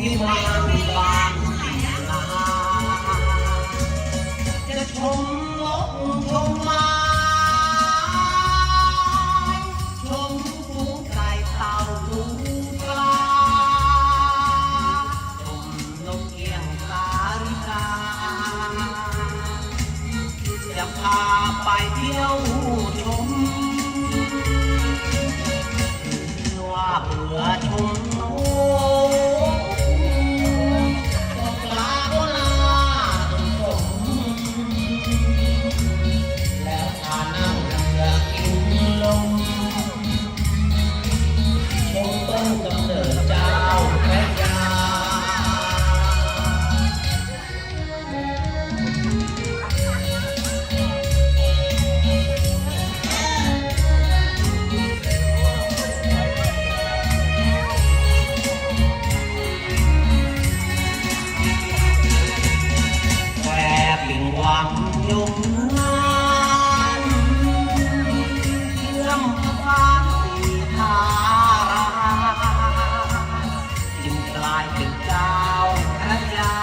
มวิมานบางลาจะชมนกชมไม้ชมฝูงไก่เต่าฝูงปลาชมนกเอี้ยงสาริกาจะพาไปเที่ยว ยมนานเชื่อมพานสีทาราจึงกลายเป็นเจ้าพระยา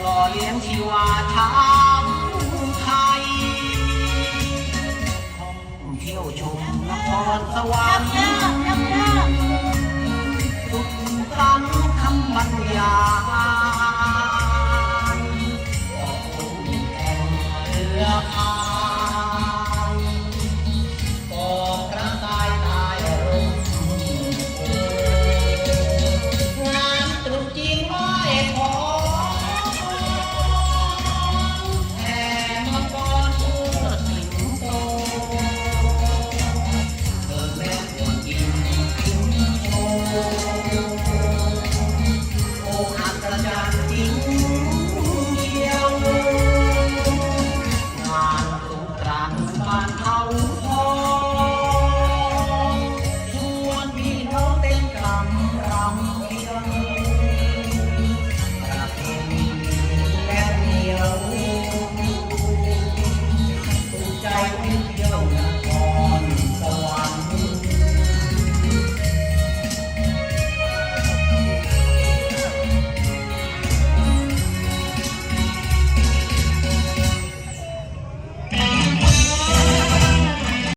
หล่อเลี้ยงชีวาชาวไทยท่องเที่ยวชมนครสวรรค์